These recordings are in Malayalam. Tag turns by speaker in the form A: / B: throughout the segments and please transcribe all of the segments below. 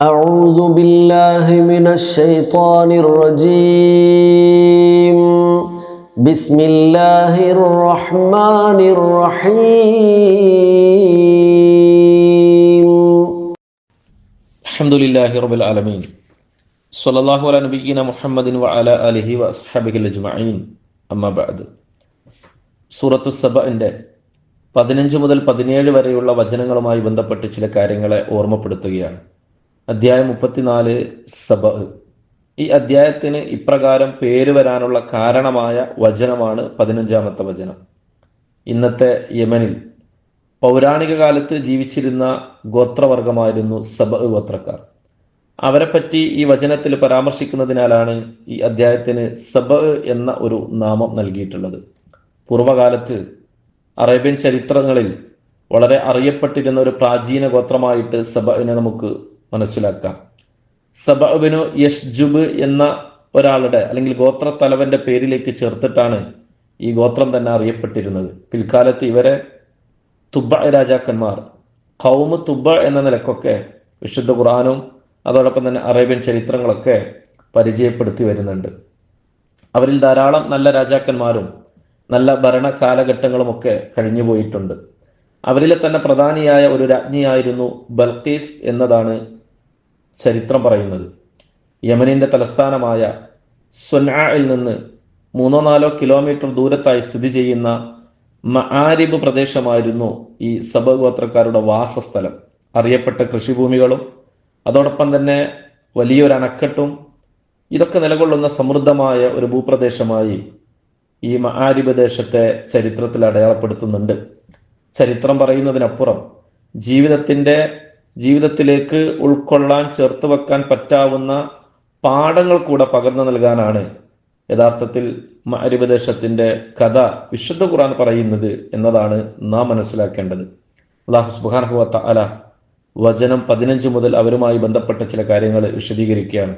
A: أعوذ بالله من الشيطان الرجيم بسم الله الرحمن الرحيم
B: الحمد لله رب العالمين صلى الله على نبينا محمد وعلى آله وأصحابه الأجمعين أما بعد സൂറത്ത് സബന്റെ പതിനഞ്ച് മുതൽ പതിനേഴ് വരെയുള്ള വചനങ്ങളുമായി ബന്ധപ്പെട്ട് ചില കാര്യങ്ങളെ ഓർമ്മപ്പെടുത്തുകയാണ് അധ്യായം മുപ്പത്തിനാല് സബ. ഈ അധ്യായത്തിന് ഇപ്രകാരം പേര് വരാനുള്ള കാരണമായ വചനമാണ് പതിനഞ്ചാമത്തെ വചനം. ഇന്നത്തെ യമനിൽ പൗരാണിക കാലത്ത് ജീവിച്ചിരുന്ന ഗോത്രവർഗമായിരുന്നു സബ ഗോത്രക്കാർ. അവരെപ്പറ്റി ഈ വചനത്തിൽ പരാമർശിക്കുന്നതിനാലാണ് ഈ അദ്ധ്യായത്തിന് സബ എന്ന ഒരു നാമം നൽകിയിട്ടുള്ളത്. പൂർവകാലത്ത് അറേബ്യൻ ചരിത്രങ്ങളിൽ വളരെ അറിയപ്പെട്ടിരുന്ന ഒരു പ്രാചീന ഗോത്രമായിട്ട് സബിനെ നമുക്ക് മനസ്സിലാക്കാം. സബഅബിനു യഷ്ജുബ് എന്ന ഒരാളുടെ അല്ലെങ്കിൽ ഗോത്ര തലവന്റെ പേരിലേക്ക് ചേർത്തിട്ടാണ് ഈ ഗോത്രം തന്നെ അറിയപ്പെട്ടിരുന്നത്. പിൽക്കാലത്ത് ഇവരെ തുബ രാജാക്കന്മാർ കൗമ് തുബ എന്ന നിലക്കൊക്കെ വിശുദ്ധ ഖുർആാനും അതോടൊപ്പം തന്നെ അറേബ്യൻ ചരിത്രങ്ങളൊക്കെ പരിചയപ്പെടുത്തി വരുന്നുണ്ട്. അവരിൽ ധാരാളം നല്ല രാജാക്കന്മാരും നല്ല ഭരണ കാലഘട്ടങ്ങളുമൊക്കെ കഴിഞ്ഞു പോയിട്ടുണ്ട്. അവരിലെ തന്നെ പ്രധാനിയായ ഒരു രാജ്ഞിയായിരുന്നു ബൽക്കീസ് എന്നതാണ് ചരിത്രം പറയുന്നത്. യമനിന്റെ തലസ്ഥാനമായ സൊനായിൽ നിന്ന് മൂന്നോ നാലോ കിലോമീറ്റർ ദൂരത്തായി സ്ഥിതി ചെയ്യുന്ന മആരിബ് പ്രദേശമായിരുന്നു ഈ സബഗോത്രക്കാരുടെ വാസസ്ഥലം. അറിയപ്പെട്ട കൃഷിഭൂമികളും അതോടൊപ്പം തന്നെ വലിയൊരു അണക്കെട്ടും ഇതൊക്കെ നിലകൊള്ളുന്ന സമൃദ്ധമായ ഒരു ഭൂപ്രദേശമായി ഈ മആരിബ് ദേശത്തെ ചരിത്രത്തിൽ അടയാളപ്പെടുത്തുന്നുണ്ട്. ചരിത്രം പറയുന്നതിനപ്പുറം ജീവിതത്തിന്റെ ജീവിതത്തിലേക്ക് ഉൾക്കൊള്ളാൻ ചേർത്ത് വെക്കാൻ പറ്റാവുന്ന പാഠങ്ങൾ കൂടെ പകർന്നു നൽകാനാണ് യഥാർത്ഥത്തിൽ മഹരിബ് ദേശത്തിന്റെ കഥ വിശുദ്ധ ഖുറാൻ പറയുന്നത് എന്നതാണ് നാം മനസ്സിലാക്കേണ്ടത്. അള്ളാഹു സുബാനഹുവത്ത അല വചനം പതിനഞ്ച് മുതൽ അവരുമായി ബന്ധപ്പെട്ട ചില കാര്യങ്ങൾ വിശദീകരിക്കുകയാണ്.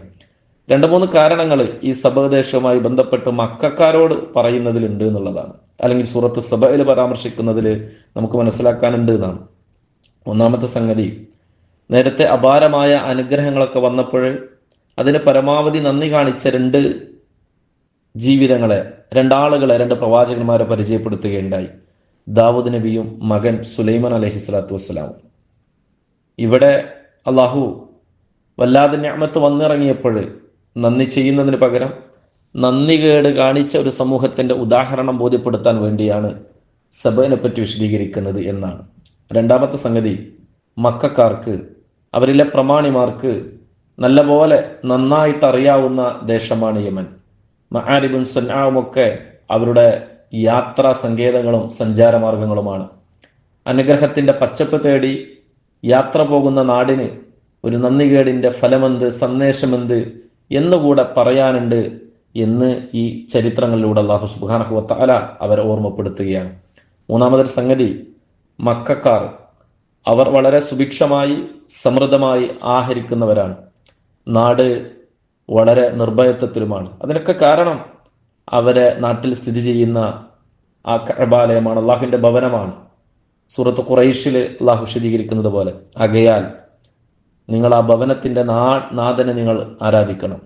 B: രണ്ട് മൂന്ന് കാരണങ്ങൾ ഈ സഭദേശവുമായി ബന്ധപ്പെട്ട് മക്കാരോട് പറയുന്നതിലുണ്ട് എന്നുള്ളതാണ്. അല്ലെങ്കിൽ സൂറത്ത് സഭയിൽ പരാമർശിക്കുന്നതിൽ നമുക്ക് മനസ്സിലാക്കാനുണ്ട് എന്നാണ്. ഒന്നാമത്തെ സംഗതി നേരത്തെ അപാരമായ അനുഗ്രഹങ്ങളൊക്കെ വന്നപ്പോൾ അതിന് പരമാവധി നന്ദി കാണിച്ച രണ്ട് ജീവിതങ്ങളെ രണ്ടാളുകളെ രണ്ട് പ്രവാചകന്മാരെ പരിചയപ്പെടുത്തുകയുണ്ടായി. ദാവൂദ് നബിയും മകൻ സുലൈമാൻ അലഹി സ്വലാത്തു വസ്സലാമും ഇവിടെ അള്ളാഹു വല്ലാതെ ഞാമത്ത് വന്നിറങ്ങിയപ്പോൾ നന്ദി ചെയ്യുന്നതിന് പകരം നന്ദി കേട് കാണിച്ച ഒരു സമൂഹത്തിന്റെ ഉദാഹരണം ബോധ്യപ്പെടുത്താൻ വേണ്ടിയാണ് സബനെ പറ്റി വിശദീകരിക്കുന്നത് എന്നാണ്. രണ്ടാമത്തെ സംഗതി മക്കാർക്ക് അവരിലെ പ്രമാണിമാർക്ക് നല്ലപോലെ നന്നായിട്ട് അറിയാവുന്ന ദേശമാണ് യമൻ. മഹാരിബുൻ സന്നാവുമൊക്കെ അവരുടെ യാത്രാ സങ്കേതങ്ങളും സഞ്ചാരമാർഗങ്ങളുമാണ്. അനുഗ്രഹത്തിന്റെ പച്ചപ്പ് തേടി യാത്ര പോകുന്ന നാടിന് ഒരു നന്ദികേടിന്റെ ഫലമെന്ത് സന്ദേശമെന്ത് എന്നുകൂടെ പറയാനുണ്ട് എന്ന് ഈ ചരിത്രങ്ങളിലൂടെ അള്ളാഹു സുബാനഹുവത്ത അല അവരെ ഓർമ്മപ്പെടുത്തുകയാണ്. മൂന്നാമതൊരു സംഗതി മക്കാർ അവർ വളരെ സുഭിക്ഷമായി സമൃദ്ധമായി ആഹരിക്കുന്നവരാണ്. നാട് വളരെ നിർഭയത്വത്തിലുമാണ്. അതിനൊക്കെ കാരണം അവരെ നാട്ടിൽ സ്ഥിതി ചെയ്യുന്ന ആ കഴബാലയമാണ് അള്ളാഹുവിന്റെ ഭവനമാണ്. സൂറത്ത് ഖുറൈഷിൽ അള്ളാഹു വിശദീകരിക്കുന്നത് പോലെ. അകയാൽ നിങ്ങൾ ആ ഭവനത്തിന്റെ നാ നാഥനെ നിങ്ങൾ ആരാധിക്കണം.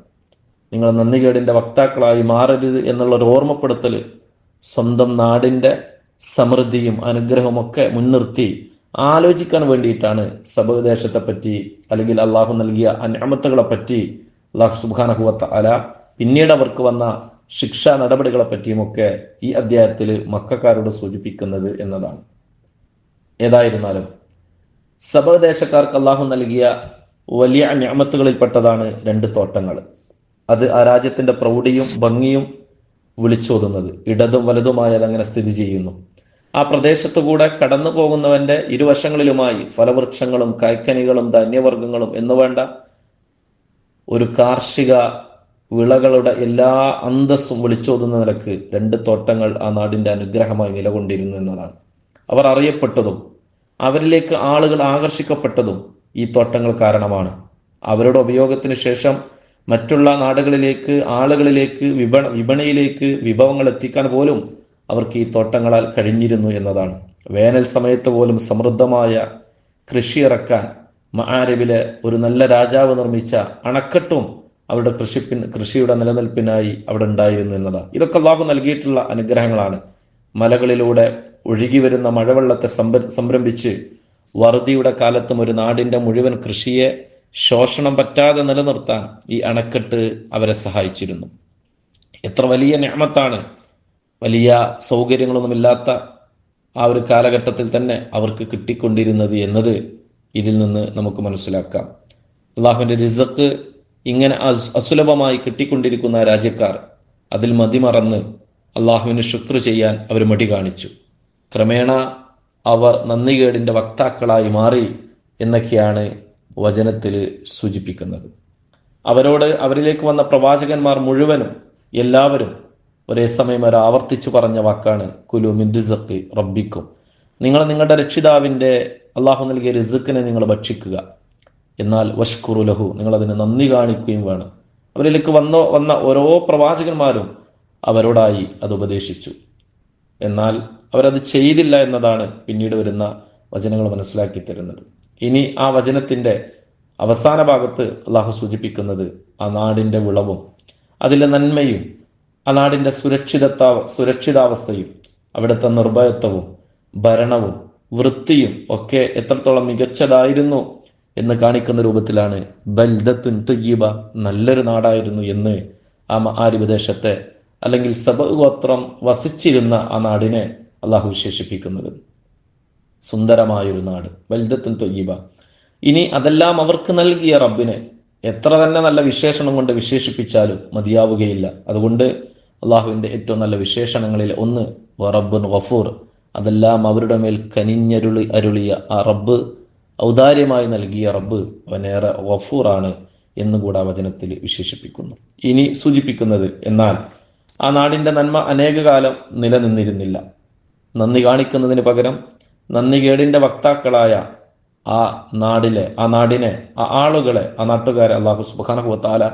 B: നിങ്ങൾ നന്ദികേടിന്റെ വക്താക്കളായി മാറരുത് എന്നുള്ള ഒരു ഓർമ്മപ്പെടുത്തൽ സ്വന്തം നാടിന്റെ സമൃദ്ധിയും അനുഗ്രഹവും ഒക്കെ മുൻനിർത്തി ആലോചിക്കാൻ വേണ്ടിയിട്ടാണ് സബദേശത്തെ പറ്റി അല്ലെങ്കിൽ അള്ളാഹു നൽകിയ അനാമത്തുകളെ പറ്റി അള്ളാഹു സുബാനഹുവത്ത അല പിന്നീട് അവർക്ക് വന്ന ശിക്ഷാ നടപടികളെ പറ്റിയുമൊക്കെ ഈ അധ്യായത്തിൽ മക്കാരോട് സൂചിപ്പിക്കുന്നത് എന്നതാണ്. ഏതായിരുന്നാലും സബദേശക്കാർക്ക് അള്ളാഹു നൽകിയ വലിയ ഞാമത്തുകളിൽപ്പെട്ടതാണ് രണ്ട് തോട്ടങ്ങൾ. അത് ആ രാജ്യത്തിന്റെ പ്രൗഢിയും ഭംഗിയും വിളിച്ചോതുന്നത്. ഇടതും വലതുമായി അതങ്ങനെ സ്ഥിതി ചെയ്യുന്നു. ആ പ്രദേശത്തു കൂടെ കടന്നു പോകുന്നവന്റെ ഇരുവശങ്ങളിലുമായി ഫലവൃക്ഷങ്ങളും കായ്ക്കനികളും ധാന്യവർഗങ്ങളും എന്ന് വേണ്ട ഒരു കാർഷിക വിളകളുടെ എല്ലാ അന്തസ്സും വിളിച്ചോതുന്ന നിലയ്ക്ക് രണ്ട് തോട്ടങ്ങൾ ആ നാടിന്റെ അനുഗ്രഹമായി നിലകൊണ്ടിരുന്നു എന്നതാണ്. അവർ അറിയപ്പെട്ടതും അവരിലേക്ക് ആളുകൾ ആകർഷിക്കപ്പെട്ടതും ഈ തോട്ടങ്ങൾ കാരണമാണ്. അവരുടെ ഉപയോഗത്തിന് ശേഷം മറ്റുള്ള നാടുകളിലേക്ക് ആളുകളിലേക്ക് വിപണ വിപണിയിലേക്ക് വിഭവങ്ങൾ എത്തിക്കാൻ പോലും അവർക്ക് ഈ തോട്ടങ്ങളാൽ കഴിഞ്ഞിരുന്നു എന്നതാണ്. വേനൽ സമയത്ത് പോലും സമൃദ്ധമായ കൃഷി ഇറക്കാൻ മഹാരബിലെ ഒരു നല്ല രാജാവ് നിർമ്മിച്ച അണക്കെട്ടും അവരുടെ കൃഷിപ്പിൻ കൃഷിയുടെ നിലനിൽപ്പിനായി അവിടെ ഉണ്ടായിരുന്നു എന്നതാണ്. ഇതൊക്കെ അള്ളാഹു നൽകിയിട്ടുള്ള അനുഗ്രഹങ്ങളാണ്. മലകളിലൂടെ ഒഴുകി വരുന്ന മഴവെള്ളത്തെ സംരംഭിച്ച് വറുതിയുടെ കാലത്തും ഒരു നാടിന്റെ മുഴുവൻ കൃഷിയെ ശോഷണം പറ്റാതെ നിലനിർത്താൻ ഈ അണക്കെട്ട് അവരെ സഹായിച്ചിരുന്നു. എത്ര വലിയ ഞാമത്താണ് വലിയ സൗകര്യങ്ങളൊന്നും ഇല്ലാത്ത ആ ഒരു കാലഘട്ടത്തിൽ തന്നെ അവർക്ക് കിട്ടിക്കൊണ്ടിരുന്നത് എന്നത് ഇതിൽ നിന്ന് നമുക്ക് മനസ്സിലാക്കാം. അള്ളാഹുവിന്റെ റിസക്ക് ഇങ്ങനെ അസുലഭമായി കിട്ടിക്കൊണ്ടിരിക്കുന്ന രാജ്യക്കാർ അതിൽ മതിമറന്ന് അള്ളാഹുവിന് ശുക്ർ ചെയ്യാൻ അവർ മടി കാണിച്ചു. ക്രമേണ അവർ നന്ദികേടിന്റെ വക്താക്കളായി മാറി എന്നൊക്കെയാണ് വചനത്തിൽ സൂചിപ്പിക്കുന്നത്. അവരോട് അവരിലേക്ക് വന്ന പ്രവാചകന്മാർ മുഴുവനും എല്ലാവരും ഒരേ സമയം അവർ ആവർത്തിച്ചു പറഞ്ഞ വാക്കാണ് കുലു റിസക്ക് റബ്ബിക്കും. നിങ്ങൾ നിങ്ങളുടെ രക്ഷിതാവിന്റെ അള്ളാഹു നൽകിയ റിസുക്കിനെ നിങ്ങൾ ഭക്ഷിക്കുക. എന്നാൽ വഷ്കുറു ലഹു നിങ്ങൾ അതിന് നന്ദി കാണിക്കുകയും വേണം. അവരിലേക്ക് വന്ന വന്ന ഓരോ പ്രവാചകന്മാരും അവരോടായി അത് ഉപദേശിച്ചു. എന്നാൽ അവരത് ചെയ്തില്ല എന്നതാണ് പിന്നീട് വരുന്ന വചനങ്ങൾ മനസ്സിലാക്കി തരുന്നത്. ഇനി ആ വചനത്തിന്റെ അവസാന ഭാഗത്ത് അള്ളാഹു സൂചിപ്പിക്കുന്നത് ആ നാടിന്റെ വിളവും അതിലെ നന്മയും ആ നാടിന്റെ സുരക്ഷിതത്വ സുരക്ഷിതാവസ്ഥയും അവിടുത്തെ നിർഭയത്വവും ഭരണവും വൃത്തിയും ഒക്കെ എത്രത്തോളം മികച്ചതായിരുന്നു എന്ന് കാണിക്കുന്ന രൂപത്തിലാണ് ബൽദത്തുൻ തുയ്യബ നല്ലൊരു നാടായിരുന്നു എന്ന് ആ ആരിബ് ദേശത്തെ അല്ലെങ്കിൽ സബഗോത്രം വസിച്ചിരുന്ന ആ നാടിനെ അള്ളാഹു വിശേഷിപ്പിക്കുന്നത്. സുന്ദരമായൊരു നാട് ബൽദത്തുൻ തുയ്യീബ. ഇനി അതെല്ലാം അവർക്ക് നൽകിയ റബ്ബിനെ എത്ര തന്നെ നല്ല വിശേഷണം കൊണ്ട് വിശേഷിപ്പിച്ചാലും മതിയാവുകയില്ല. അതുകൊണ്ട് അള്ളാഹുവിന്റെ ഏറ്റവും നല്ല വിശേഷണങ്ങളിൽ ഒന്ന് റബ്ബുൻ ഗഫൂർ. അതെല്ലാം അവരുടെ മേൽ കനിഞ്ഞരുളി അരുളിയ ആ റബ്ബ് ഔദാര്യമായി നൽകിയ റബ്ബ് അവനേറെ ഗഫൂറാണ് എന്നുകൂടെ വചനത്തിൽ വിശേഷിപ്പിക്കുന്നു. ഇനി സൂചിപ്പിക്കുന്നത് എന്നാൽ ആ നാടിന്റെ നന്മ അനേക കാലം നിലനിന്നിരുന്നില്ല. നന്ദി കാണിക്കുന്നതിന് പകരം നന്ദികേടിന്റെ വക്താക്കളായ ആ നാടിലെ ആ നാടിനെ ആ ആളുകളെ ആ നാട്ടുകാരെ അള്ളാഹു സുബാനഹുത്താല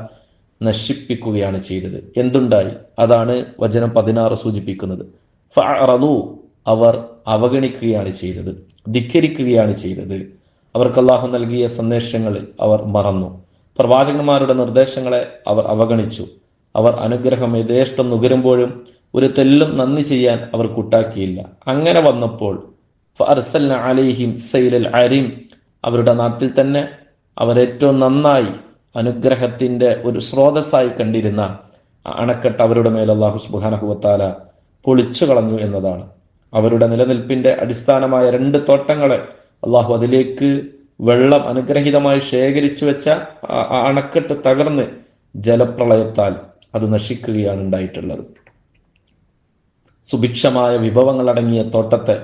B: നശിപ്പിക്കുകയാണ് ചെയ്തത്. എന്തുണ്ടായി? അതാണ് വചനം പതിനാറ് സൂചിപ്പിക്കുന്നത്. ഫറു അവർ അവഗണിക്കുകയാണ് ചെയ്തത്. ധിക്കരിക്കുകയാണ് ചെയ്തത്. അവർക്ക് അള്ളാഹു നൽകിയ സന്ദേശങ്ങളിൽ അവർ മറന്നു. പ്രവാചകന്മാരുടെ നിർദ്ദേശങ്ങളെ അവർ അവഗണിച്ചു. അവർ അനുഗ്രഹം യഥേഷ്ടം നുകരുമ്പോഴും ഒരു തെല്ലും നന്ദി ചെയ്യാൻ അവർ കൂട്ടാക്കിയില്ല. അങ്ങനെ വന്നപ്പോൾ അലിഹിം സൈലൽ അരിം അവരുടെ നാട്ടിൽ തന്നെ അവരേറ്റവും നന്നായി അനുഗ്രഹത്തിന്റെ ഒരു സ്രോതസ്സായി കണ്ടിരുന്ന അണക്കെട്ട് അവരുടെ മേൽ അള്ളാഹു സുബാനഹുവത്താല പൊളിച്ചു കളഞ്ഞു എന്നതാണ്. അവരുടെ നിലനിൽപ്പിന്റെ അടിസ്ഥാനമായ രണ്ട് തോട്ടങ്ങളെ അള്ളാഹു അതിലേക്ക് വെള്ളം അനുഗ്രഹീതമായി ശേഖരിച്ചു വെച്ച അണക്കെട്ട് തകർന്ന് ജലപ്രളയത്താൽ അത് നശിക്കുകയാണ് ഉണ്ടായിട്ടുള്ളത്. സുഭിക്ഷമായ വിഭവങ്ങൾ അടങ്ങിയ തോട്ടത്തെ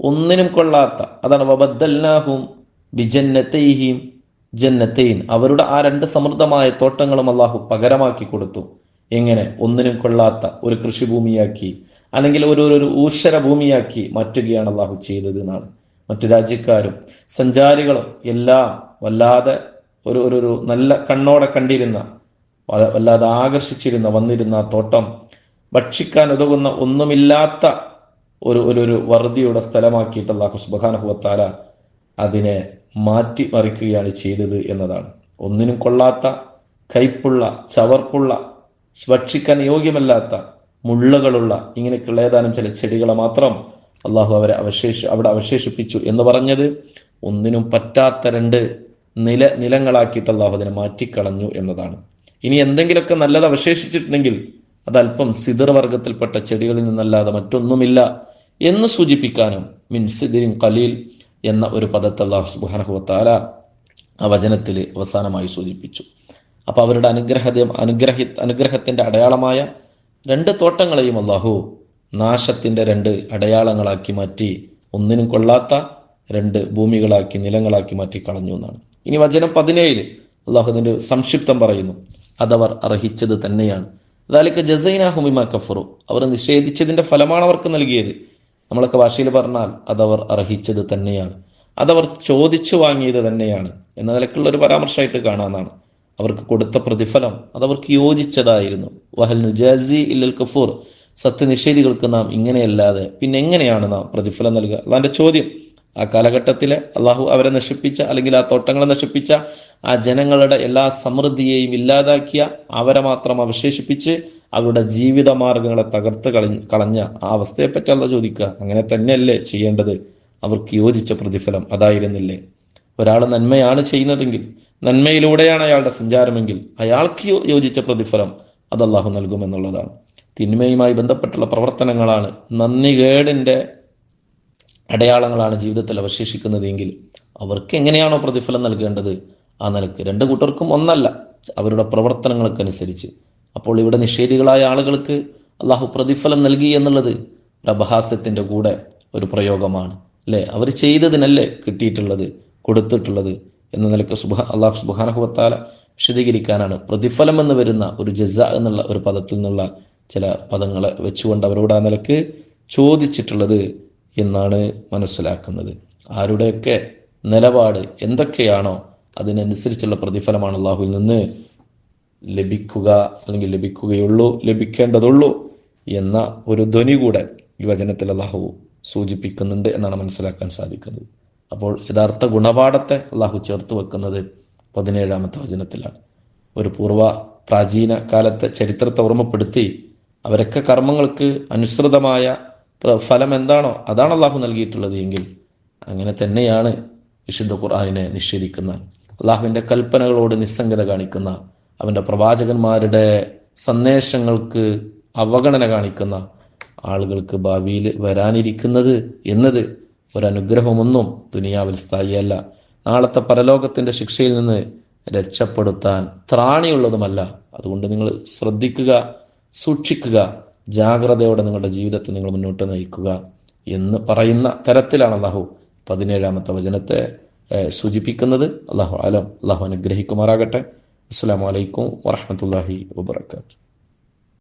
B: ഒന്നിനും കൊള്ളാത്ത അതാണ് വബദ്ദൽനാഹും ബിജന്നത്തൈഹിം ജന്നത്തൈൻ. അവരുടെ ആ രണ്ട് സമൃദ്ധമായ തോട്ടങ്ങളും അള്ളാഹു പകരമാക്കി കൊടുത്തു. എങ്ങനെ? ഒന്നിനും കൊള്ളാത്ത ഒരു കൃഷിഭൂമിയാക്കി അല്ലെങ്കിൽ ഒരു ഒരു ഊഷര ഭൂമിയാക്കി മാറ്റുകയാണ് അള്ളാഹു ചെയ്തത് എന്നാണ്. മറ്റു രാജ്യക്കാരും സഞ്ചാരികളും എല്ലാം വല്ലാതെ ഒരു ഒരു ഒരു നല്ല കണ്ണോടെ കണ്ടിരുന്ന വല്ലാതെ ആകർഷിച്ചിരുന്ന വന്നിരുന്ന തോട്ടം ഭക്ഷിക്കാൻ ഉതകുന്ന ഒന്നുമില്ലാത്ത ഒരു ഒരു ഒരു വറുതിയുടെ സ്ഥലമാക്കിയിട്ട് അള്ളാഹു സുബാനഹുവത്താല അതിനെ മാറ്റി മറിക്കുകയാണ് ചെയ്തത് എന്നതാണ്. ഒന്നിനും കൊള്ളാത്ത കയ്പുള്ള ചവർപ്പുള്ള ഭക്ഷിക്കാൻ യോഗ്യമല്ലാത്ത മുള്ളകളുള്ള ഇങ്ങനെയൊക്കെയുള്ള ഏതാനും ചില ചെടികളെ മാത്രം അള്ളാഹു അവരെ അവശേഷ അവിടെ അവശേഷിപ്പിച്ചു എന്ന് പറഞ്ഞത് ഒന്നിനും പറ്റാത്ത രണ്ട് നില നിലങ്ങളാക്കിയിട്ട് അള്ളാഹു അതിനെ മാറ്റിക്കളഞ്ഞു എന്നതാണ്. ഇനി എന്തെങ്കിലുമൊക്കെ നല്ലത് അവശേഷിച്ചിട്ടുണ്ടെങ്കിൽ അതല്പം അല്പം സിദർ വർഗത്തിൽപ്പെട്ട ചെടികളിൽ നിന്നല്ലാതെ മറ്റൊന്നുമില്ല എന്ന് സൂചിപ്പിക്കാനും മിൻ സിദിരിൻ കലീൽ എന്ന ഒരു പദത്തെ അള്ളാഹു സുബാനഹുവത്താല ആ വചനത്തിൽ അവസാനമായി സൂചിപ്പിച്ചു. അപ്പൊ അവരുടെ അനുഗ്രഹ അനുഗ്രഹി അനുഗ്രഹത്തിന്റെ അടയാളമായ രണ്ട് തോട്ടങ്ങളെയും അള്ളാഹു നാശത്തിന്റെ രണ്ട് അടയാളങ്ങളാക്കി മാറ്റി ഒന്നിനും കൊള്ളാത്ത രണ്ട് ഭൂമികളാക്കി നിലങ്ങളാക്കി മാറ്റി കളഞ്ഞു എന്നാണ്. ഇനി വചനം പതിനേഴിൽ അള്ളാഹു അതിന്റെ സംക്ഷിപ്തം പറയുന്നു. അതവർ അർഹിച്ചത് തന്നെയാണ്. അതാലേക്ക് ജസൈനാഹുമിമ കഫറു. അവർ നിഷേധിച്ചതിന്റെ ഫലമാണ് അവർക്ക് നൽകിയത്. നമ്മളൊക്കെ ഭാഷയിൽ പറഞ്ഞാൽ അതവർ അർഹിച്ചത് തന്നെയാണ്. അതവർ ചോദിച്ചു വാങ്ങിയത് തന്നെയാണ്. എന്ന നിലക്കുള്ള ഒരു പരാമർശമായിട്ട് കാണാമെന്നാണ് അവർക്ക് കൊടുത്ത പ്രതിഫലം അതവർക്ക് യോജിച്ചതായിരുന്നു. വഹൽ നുജാസി ഇല്ലൽ കഫൂർ. സത്യനിഷേധികൾക്ക് നാം ഇങ്ങനെയല്ലാതെ പിന്നെ എങ്ങനെയാണ് നാം പ്രതിഫലം നൽകുക? അതാന്റെ ചോദ്യം ആ കാലഘട്ടത്തിലെ അള്ളാഹു അവരെ നശിപ്പിച്ച അല്ലെങ്കിൽ ആ തോട്ടങ്ങളെ നശിപ്പിച്ച ആ ജനങ്ങളുടെ എല്ലാ സമൃദ്ധിയെയും ഇല്ലാതാക്കിയ അവരെ മാത്രം അവശേഷിപ്പിച്ച് അവരുടെ ജീവിത മാർഗങ്ങളെ തകർത്ത് കളഞ്ഞ കളഞ്ഞ ആ അവസ്ഥയെപ്പറ്റി അല്ല ചോദിക്കുക. അങ്ങനെ തന്നെയല്ലേ ചെയ്യേണ്ടത്? അവർക്ക് യോജിച്ച പ്രതിഫലം അതായിരുന്നില്ലേ? ഒരാൾ നന്മയാണ് ചെയ്യുന്നതെങ്കിൽ നന്മയിലൂടെയാണ് അയാളുടെ സഞ്ചാരമെങ്കിൽ അയാൾക്ക് യോജിച്ച പ്രതിഫലം അത് അള്ളാഹു നൽകുമെന്നുള്ളതാണ്. തിന്മയുമായി ബന്ധപ്പെട്ടുള്ള പ്രവർത്തനങ്ങളാണ് നന്ദികേടിന്റെ അടയാളങ്ങളാണ് ജീവിതത്തിൽ അവശേഷിക്കുന്നതെങ്കിൽ അവർക്ക് എങ്ങനെയാണോ പ്രതിഫലം നൽകേണ്ടത്? ആ നിലയ്ക്ക് രണ്ട് കൂട്ടർക്കും ഒന്നല്ല അവരുടെ പ്രവർത്തനങ്ങൾക്കനുസരിച്ച്. അപ്പോൾ ഇവിടെ നിഷേധികളായ ആളുകൾക്ക് അള്ളാഹു പ്രതിഫലം നൽകി എന്നുള്ളത് അപഹാസ്യത്തിന്റെ കൂടെ ഒരു പ്രയോഗമാണ്. അല്ലേ? അവർ ചെയ്തതിനല്ലേ കിട്ടിയിട്ടുള്ളത് കൊടുത്തിട്ടുള്ളത് എന്ന നിലയ്ക്ക് സുബാ അള്ളാഹു സുബാനഹുവത്താല വിശദീകരിക്കാനാണ്. പ്രതിഫലം എന്ന് വരുന്ന ഒരു ജസ എന്നുള്ള ഒരു പദത്തിൽ നിന്നുള്ള ചില പദങ്ങളെ വെച്ചുകൊണ്ട് അവരോട് ആ നിലയ്ക്ക് ചോദിച്ചിട്ടുള്ളത് എന്നാണ് മനസ്സിലാക്കുന്നത്. ആരുടെയൊക്കെ നിലപാട് എന്തൊക്കെയാണോ അതിനനുസരിച്ചുള്ള പ്രതിഫലമാണ് അള്ളാഹുവിൽ നിന്ന് ലഭിക്കുക അല്ലെങ്കിൽ ലഭിക്കുകയുള്ളൂ ലഭിക്കേണ്ടതുള്ളൂ എന്ന ഒരു ധ്വനി കൂടെ ഈ വചനത്തിൽ അള്ളാഹു സൂചിപ്പിക്കുന്നുണ്ട് എന്നാണ് മനസ്സിലാക്കാൻ സാധിക്കുന്നത്. അപ്പോൾ യഥാർത്ഥ ഗുണപാഠത്തെ അള്ളാഹു ചേർത്ത് വെക്കുന്നത് പതിനേഴാമത്തെ വചനത്തിലാണ്. ഒരു പൂർവ പ്രാചീന കാലത്തെ ചരിത്രത്തെ ഓർമ്മപ്പെടുത്തി അവരൊക്കെ കർമ്മങ്ങൾക്ക് അനുസൃതമായ ഫലം എന്താണോ അതാണ് അള്ളാഹു നൽകിയിട്ടുള്ളത് എങ്കിൽ അങ്ങനെ തന്നെയാണ് വിശുദ്ധ ഖുർആാനിനെ നിഷേധിക്കുന്ന അള്ളാഹുവിന്റെ കൽപ്പനകളോട് നിസ്സംഗത കാണിക്കുന്ന അവന്റെ പ്രവാചകന്മാരുടെ സന്ദേശങ്ങൾക്ക് അവഗണന കാണിക്കുന്ന ആളുകൾക്ക് ഭാവിയിൽ വരാനിരിക്കുന്നത് എന്നത് ഒരനുഗ്രഹമൊന്നും ദുനിയാവിൽ സ്ഥായിയല്ല. നാളത്തെ പരലോകത്തിന്റെ ശിക്ഷയിൽ നിന്ന് രക്ഷപ്പെടുത്താൻ ത്രാണിയുള്ളതുമല്ല. അതുകൊണ്ട് നിങ്ങൾ ശ്രദ്ധിക്കുക സൂക്ഷിക്കുക ജാഗ്രതയോടെ നിങ്ങളുടെ ജീവിതത്തെ നിങ്ങൾ മുന്നോട്ട് നയിക്കുക എന്ന് പറയുന്ന തരത്തിലാണ് അള്ളാഹു പതിനേഴാമത്തെ വചനത്തെ സൂചിപ്പിക്കുന്നത്. അള്ളാഹു ആലം. അള്ളാഹു അനുഗ്രഹിക്കുമാറാകട്ടെ. അസ്സാം വലൈക്കും വാഹമത്തല്ലാഹി വബർക്കാത്തു